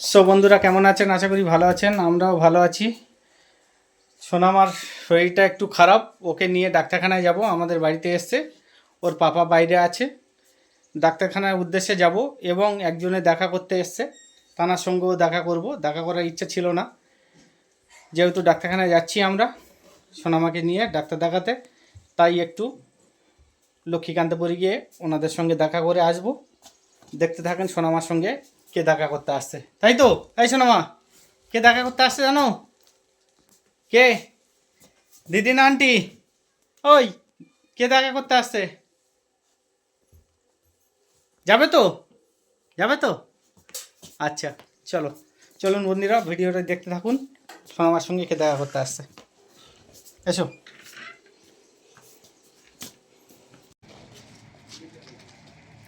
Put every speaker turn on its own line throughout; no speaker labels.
So বন্ধুরা, কেমন আছেন? আশা করি ভালো আছেন। আমরাও ভালো আছি। সোনামার শরীরটা একটু খারাপ। ওকে নিয়ে ডাক্তারখানায় যাব। আমাদের বাড়িতে এসছে। ওর পাপা বাইরে আছে। ডাক্তারখানার উদ্দেশ্যে যাব এবং একজনে দেখা করতে এসছে। তানার সঙ্গেও দেখা করব। দেখা করার ইচ্ছা ছিল না। যেহেতু ডাক্তারখানায় যাচ্ছি আমরা সোনামাকে নিয়ে ডাক্তার দেখাতে, তাই একটু লক্ষ্মীকান্তপুরে গিয়ে ওনাদের সঙ্গে দেখা করে আসব। দেখতে থাকেন সোনামার সঙ্গে। কে দেখা করতে আসছে? তাই তো? এই মা, কে দেখা করতে আসছে জানো? কে? দিদি না আন্টি? ওই, কে দেখা করতে আসছে? যাবে তো? যাবে তো? আচ্ছা চলো। চলুন বন্ধুরা, ভিডিওটা দেখতে থাকুন। সোনামার সঙ্গে কে দেখা করতে আসছে। এসো।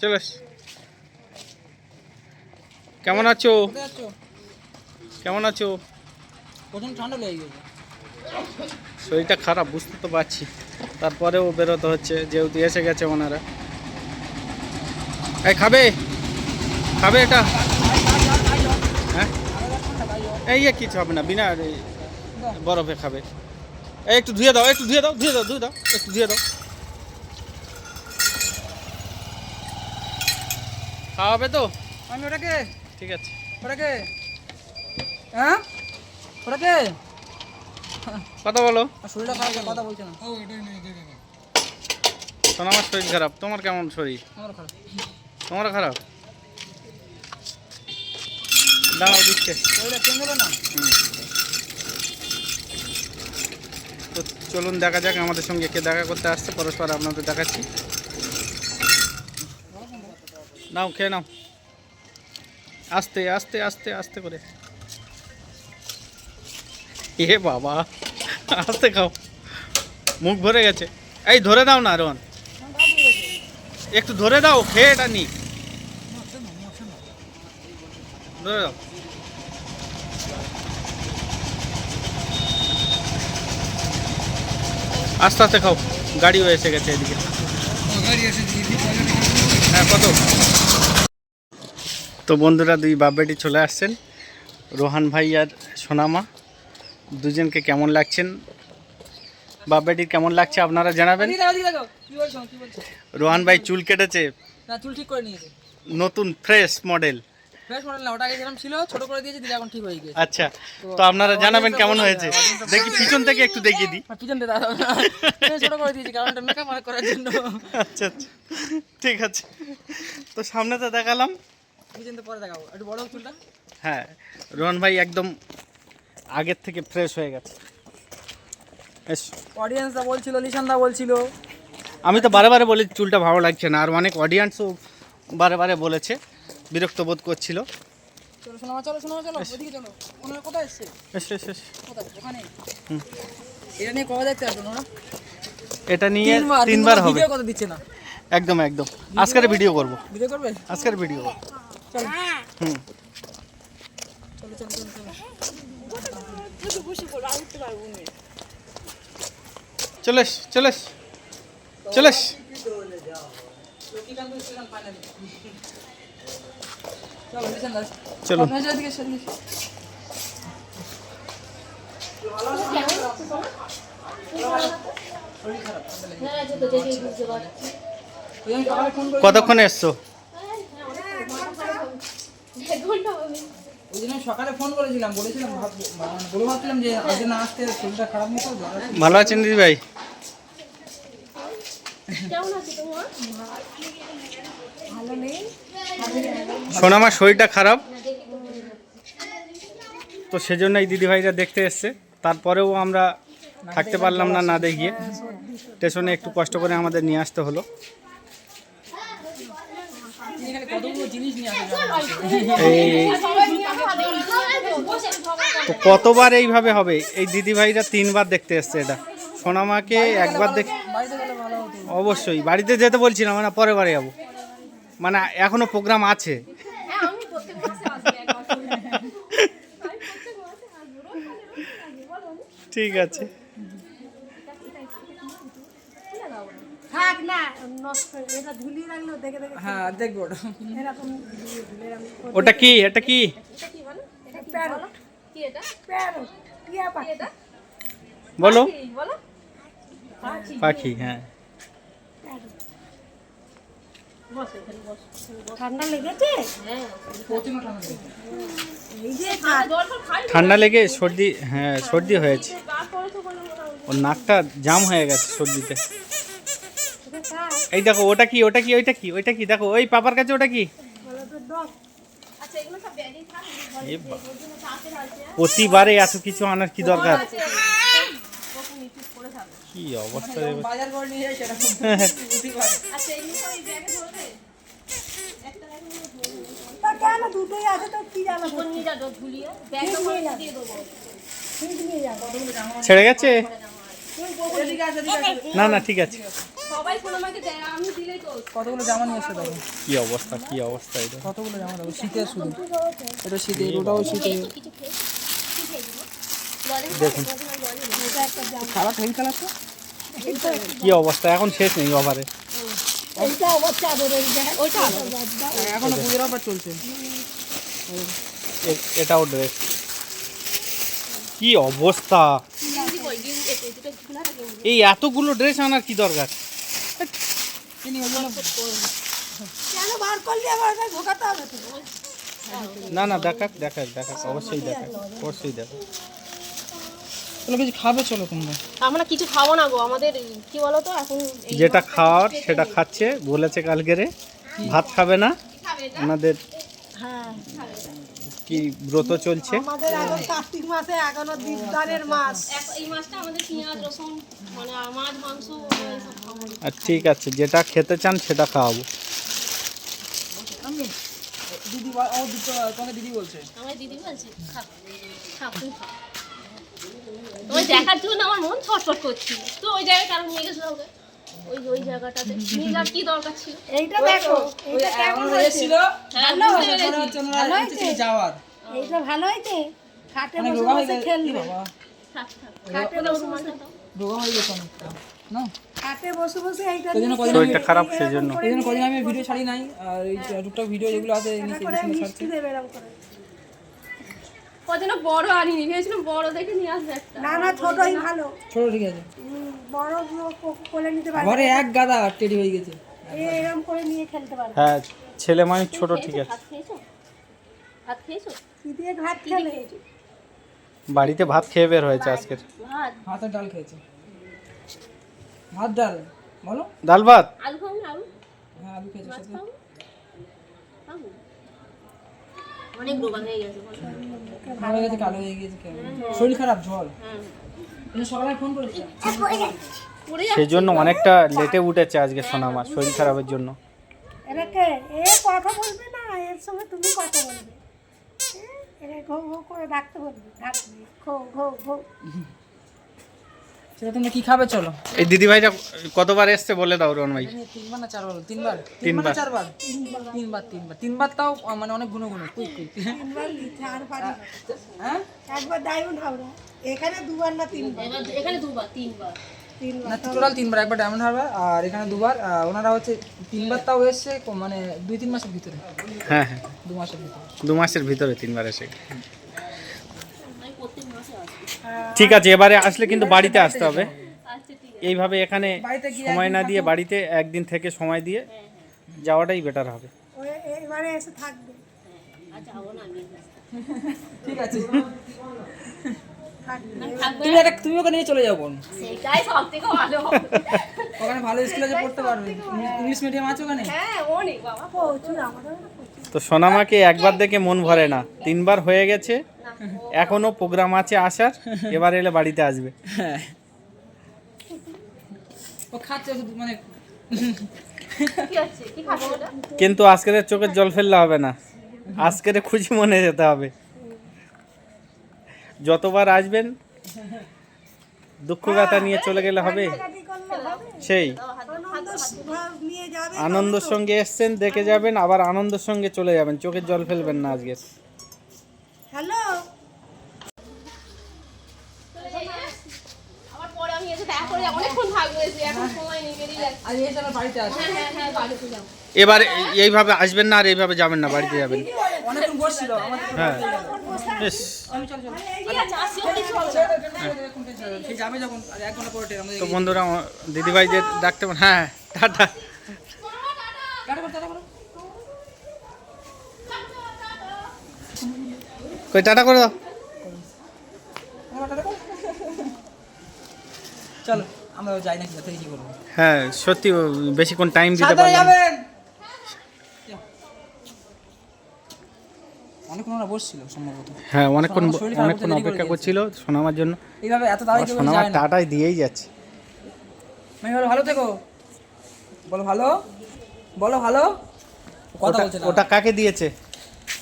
চলো। কেমন আছো? কেমন আছো?
প্রথম ঠান্ডা লেগে গেছে।
শরীরটা খারাপ বুঝতে তো পারছি। তারপরেও বেরোতে হচ্ছে যেহেতু এসে গেছে ওনারা। এই খাবে? খাবে এটা? হ্যাঁ? এই কিছু হবে না বিনা বরফে খাবে। এই একটু ধুয়ে দাও একটু ধুয়ে দাও ধুয়ে দাও ধুয়ে দাও একটু ধুয়ে দাও। খাওয়াবে তো?
আমি ওটাকে
ঠিক আছে।
ওটাকে হ্যাঁ? ওটাকে
কথা বলো।
শরীরটা খারাপ কথা বলছে না।
শোনো আমার শরীর খারাপ। তোমার কেমন শরীর?
আমার খারাপ।
তোমার খারাপ? দাঁড়াও দিচ্ছে। তো চলুন দেখা যাক আমাদের সঙ্গে কে দেখা করতে আসছে। পরস্পর আপনাদের দেখাচ্ছি। নাও খেয়ে নাও। আস্তে আস্তে আস্তে আস্তে করে। এ বাবা আস্তে খাও। মুখ ভরে গেছে। এই ধরে দাও না রোহন। একটু ধরে দাও খেয়ে এটা নি। ধরে দাও। আস্তে আস্তে খাও। গাড়িও এসে গেছে এদিকে। হ্যাঁ কত? তো বন্ধুরা দুই বাপ বেটি চলে আসছেন। রোহান ভাই আর সোনামা দুজনকে কেমন লাগছেন? বাপ বেটির কেমন লাগছে আপনারা জানাবেন? রোহান ভাই চুল কেটেছে।
চুল ঠিক করে নিয়েছে।
নতুন ফ্রেশ মডেল আচ্ছা তো আপনারা জানাবেন কেমন হয়েছে? দেখি পিছন থেকে একটু দেখিয়ে দিই।
পিছন
আচ্ছা আচ্ছা। ঠিক আছে। তো সামনে তো দেখালাম।
পিছন দিয়ে পরে দেখাবো। একটু বড় চুলটা
হ্যাঁ রোহন ভাই একদম আগের থেকে ফ্রেশ হয়ে গেছে।
অডিয়েন্সরা বলছিল লিশানদা বলছিল।
আমি তো বারে বারে বলি চুলটা ভালো লাগছে না। আর অনেক অডিয়েন্সও বারে বারে বলেছে বিরক্ত বোধ করছিল।
চলো শোনো চলো শোনো চলো। ওদিকে চলো। ওনারা কোথায় এসছে?
এস এস এস
কোথায়? ওখানে। এটা নিয়ে কবে দেখতে আসবেন ওরা
এটা নিয়ে
তিনবার
হবে।
ভিডিও কথা দিচ্ছে না?
একদম একদম। আজকের ভিডিও করব।
ভিডিও করবে?
আজকের ভিডিও
চলো।
হুম।
চলো চলো চলো চলো।
চলেস চলেস চলেস
চলো করে
কতক্ষণে এসছো?
ওই জন্য সকালে ফোন করেছিলাম বলেছিলাম মানে বলে ভাবছিলাম যে আজকে না আসতে শরীরটা খারাপ নিত
ভালো আছেন দিদি ভাই? আমার শরীরটা খারাপ। তো সেজন্য এই দিদিভাইরা দেখতে এসছে। তারপরেও আমরা থাকতে পারলাম না না দেখিয়ে। স্টেশনে একটু কষ্ট করে আমাদের নিয়ে আসতে হলো
এখানে কতগুলো জিনিস নিয়ে আসে
এই তো কতবার এইভাবে হবে? এই দিদিভাইরা তিনবার দেখতে এসছে এটা। সোনামাকে একবার দেখ অবশ্যই। বাড়িতে যেতে বলছিলাম মানে পরে বারে যাব। মানে এখনও প্রোগ্রাম আছে। ঠিক আছে।
থাক না নষ্ট এটা ঝুলিয়ে রাখলেও দেখে দেখে
হ্যাঁ দেখব ওটা।
এরকম
কি? এটা কি?
এটা কি বলো?
কি এটা?
প্যারট। টিয়া পাখি।
এটা?
বলো।
বলো।
পাখি। হ্যাঁ।
হ্যাঁ।
ঠান্ডা
লেগে সর্দি হ্যাঁ সর্দি হয়েছে। ওর নাকটা জাম হয়ে গেছে সর্দিতে। এই দেখো ওটা কি ওটা কি ওইটা কি ওইটা কি? দেখো ওই পাপার কাছে ওটা কি?
আচ্ছা
প্রতিবারে এত কিছু আনার কি দরকার? কি অবস্থা।
আচ্ছা
ছেড়ে গেছে। না না ঠিক আছে।
সবাই ফোন আমাকে দেয় আমি দিলেই তো।
কতগুলো জামা নিয়ে এসে দেখো
কি অবস্থা কি অবস্থা এটা?
কতগুলো জামা দেখো শীতের শুধু। এটা শীতের ওটাও
লজেন্স
দেখুন।
খারাপ হেভি কালারটা
কি অবস্থা? এখন শেষ নেই ওভারে।
এইটা আবার চাদরের
ওইটা আলো
এখনও পুজোর অফার চলছে।
এটাও ড্রেস কি অবস্থা?
এই
এতগুলো ড্রেস আনার কি দরকার?
কিনি ওই জন্য
কেন বার করলি আবার ঢোকাতে হবে তো?
না না দেখাক দেখাক দেখাক অবশ্যই দেখাক অবশ্যই দেখাক।
চলো কিছু খাবে চলো তোমরা।
আমরা কিছু খাব না গো আমাদের কি বলো তো এখন
যেটা খাওয়ার সেটা খাচ্ছে বলেছে কালকেরে ভাত খাবে না ওনাদের
হ্যাঁ।
কি ব্রত চলছে।
আমাদের এখন কার্তিক মাসে এখনও দীপদানের মাস।
এই মাসটা আমাদের পেঁয়াজ রসুন মানে মাছ মাংস।
আর ঠিক আছে যেটা খেতে চান সেটা খাওয়াবো।
দিদি ও দুটো তোমাকে দিদি বলছে।
আমার দিদি বলছে খা খা তোমায় দেখার জন্য আমার মন ছটফট করছিল তো ওই জায়গায় কারণ নিয়ে গেছিল ওকে ওই ওই জায়গাটাতে নিয়ে যাওয়ার কি দরকার ছিল?
এইটা দেখো
ওই
এইটা কেমন
এমন
হয়েছে?
এসেছিল।
হ্যাঁ
যাওয়ার।
এইটা ভালো হয়েছে? খাটে বসে বসে খেলবে?
বাবা
থাক, থাক।
খাটে বসে বসে
রোগা হয়ে গেছে অনেকটা। না?
খাটে বসে বসে এইটা
ওই জন্য
নিয়ে
কদিন
শরীরটা খারাপ
এরকম
সেজন্য।
এই জন্য কদিন আমি ভিডিও ছাড়ি নাই আর এই টুকটাক ভিডিও যেগুলো আছে
এটা
নিচে
করে
ছাড়ছি।
মিষ্টি দেবে এরকম করে।
কদিন বড় আনিনি ভেবেছিলাম বড় দেখে নিয়ে আসবে একটা।
না না ছোটই ভালো।
ছোট ঠিক আছে।
বড় কোলে নিতে পারবে।
ঘরে এক গাদা টেডি হয়ে গেছে।
এরকম করে নিয়ে খেলতে পারবে।
হ্যাঁ ছেলে মানে ছোট ঠিক আছে।
ভাত খেয়েছো?
কি দিয়ে ঘাট খেলে?
বাড়িতে ভাত খেয়ে বের হয়েছে আজকের।
ভাত।
ভাত আর ডাল খেয়েছে। ভাত ডাল বলো।
ডাল ভাত?
আলু খাও না আলু?
হ্যাঁ আলু সাথে।
অনেক রোগা হয়ে গেছে।
হয়ে গেছে কালো হয়ে গেছে শরীর খারাপ ঝড়
হ্যাঁ
সকালে ফোন করেছি
সেই জন্য অনেকটা লেটে উঠেছে আজকে সোনামার শরীর খারাপের জন্য।
এ কথা বলবে না এর সঙ্গে তুমি কথা বলবে। ঘো ঘো করে ডাকতে বলবে। ডাকবে ঘো ঘো ঘো।
সেটা তোমরা কি খাবে চলো।
এই দিদিভাইটা কতবার এসছে বলে দাও রন ভাই?
তিনবার না চারবার তিনবার? তিনবার চারবার? তিনবার তিনবার। তিনবার তাও মানে অনেক গুণ গুণ
তিনবার
হ্যাঁ?
একবার ডায়মন্ড হাওড়া এখানে দুবার না তিনবার?
এখানে দুবার তিনবার।
তিনবার।
না টোটাল তিনবার একবার ডায়মন্ড হারবার আর এখানে দুবার ওনারা হচ্ছে তিনবার তাও এসছে মানে দুই তিন মাসের ভিতরে।
হ্যাঁ হ্যাঁ।
দু মাসের ভিতরে।
দু মাসের ভিতরে তিনবার এসে
আমি প্রত্যেক মাসে আসি
ঠিক আছে এবারে আসলে কিন্তু বাড়িতে আসতে হবে।
আচ্ছা
এইভাবে এখানে সময় না দিয়ে বাড়িতে একদিন থেকে সময় দিয়ে যাওয়াটাই বেটার হবে।
এবারে এসে থাকবে।
আর যাব না আমি
ঠিক আছে।
থাকবে।
থাকবে।
তুমি একটা তুমি ওখানে নিয়ে চলে যাও বোন।
সেটাই সব ভালো।
ওখানে ভালো স্কুলে যে পড়তে পারবে। ইংলিশ মিডিয়াম আছে ওখানে?
হ্যাঁ অনেক বাবা।
প্রচুর আমাদের
তো সোনামাকে একবার দেখে মন ভরে না। তিনবার হয়ে গেছে এখনও প্রোগ্রাম আছে আসার এবার এলে বাড়িতে আসবে।
হ্যাঁ। ও খাচ্ছে মানে
কি আছে? কি খাব ওটা?
কিন্তু আজকের চোখের জল ফেললে হবে না। আজকের খুশি মনে যেতে হবে। যতবার আসবেন দুঃখ ব্যথা নিয়ে চলে গেলে হবে। সেই। আনন্দের সঙ্গে এসছেন দেখে যাবেন আবার আনন্দের সঙ্গে চলে যাবেন। চোখের জল ফেলবেন না আজকে।
হ্যালো
আবার পরে আমি এসে দেখা করে যাব। অনেকক্ষণ থাকব এসে এখন সময় নেই বেরিয়ে যাচ্ছে
আজ এসে আমার বাড়িতে আছে
হ্যাঁ হ্যাঁ হ্যাঁ বাড়িতে যাব
এবার এইভাবে আসবেন না আর এইভাবে যাবেন না বাড়িতে যাবেন। হ্যাঁ।
আমাদের
তো বন্ধুরা দিদিভাইদের ডাকতে পারেন হ্যাঁ টাটা। কই টাটা করে দাও।
চলো। আমরা যাই থেকে কি করব
হ্যাঁ সত্যি বেশিক্ষণ টাইম দিতে পারলাম না।
যাবেন! অনেকক্ষণ ওরা বসছিল সম্ভবত।
হ্যাঁ অনেকক্ষণ অপেক্ষা
দিয়েছে।
করছিল সোনামার জন্য।
এইভাবে এত তাড়াতাড়ি
সোনামার টাটাই দিয়েই যাচ্ছে।
ভালো থেকো। বলো ভালো? বলো ভালো? কথা
ওটা-
বলছে
ওটা কাকে দিয়েছে?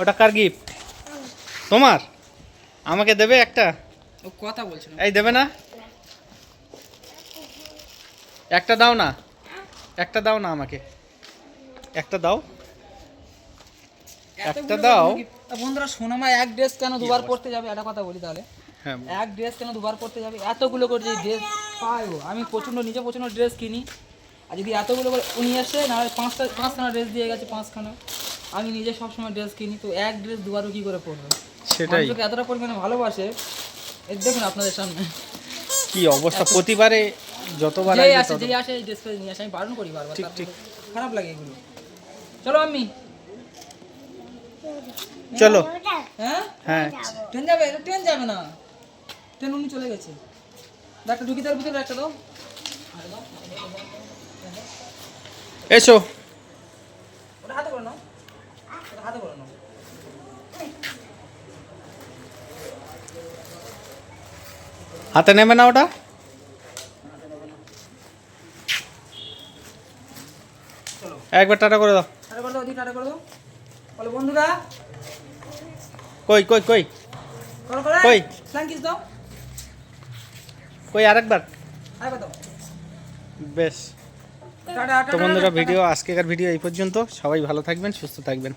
ওটা কার গিফট তোমার? আমাকে দেবে একটা?
ও কথা বলছে
এই দেবে না? একটা দাও না। একটা দাও না আমাকে। একটা দাও। একটা দাও।
বন্ধুরা সোনামা এক ড্রেস কেন দুবার পড়তে যাবে? একটা কথা বলি তাহলে।
হ্যাঁ
এক ড্রেস কেন দুবার পড়তে যাবে? এতগুলো করে যে ড্রেস পায় আমি প্রচণ্ড নিজে প্রচণ্ড ড্রেস কিনি। আর যদি এতগুলো করে উনি আসে না হয় পাঁচটা পাঁচখানা ড্রেস দিয়ে গেছে পাঁচখানা। আমি নিজে সবসময় ড্রেস কিনি তো এক ড্রেস দুবারও কী করে পরবে?
সেটাই।
এতটা পরিমাণে ভালোবাসে। দেখুন আপনাদের সামনে।
কি অবস্থা? প্রতিবারে যতবার
যেই আসে যেই আসে এই ড্রেস নিয়ে আসে আমি বারণ করি বারবার
ঠিক, ঠিক।
খারাপ লাগে এগুলো। চলো আমি
চলো।
হ্যাঁ?
হ্যাঁ।
ট্রেন যাবে ট্রেন যাবে না। ট্রেন উনি চলে গেছে। একটা ঢুকি তার ভিতরে একটা দাও।
এসো।
ওটা হাতে করে নাও। ওটা হাতে করে নাও।
হাতে নেবে না ওটা? একবার টাটা করে দাও।
টাটা করে দাও টাটা করে দাও। বলো বন্ধুরা।
কই কই কই?
করো করো
কই?
ফ্ল্যাঙ্ক কিস দাও।
কই আরেকবার?
আরেকবার দাও।
বেশ। তো বন্ধুরা ভিডিও আজকেকার ভিডিও এই পর্যন্ত। সবাই ভালো থাকবেন সুস্থ থাকবেন।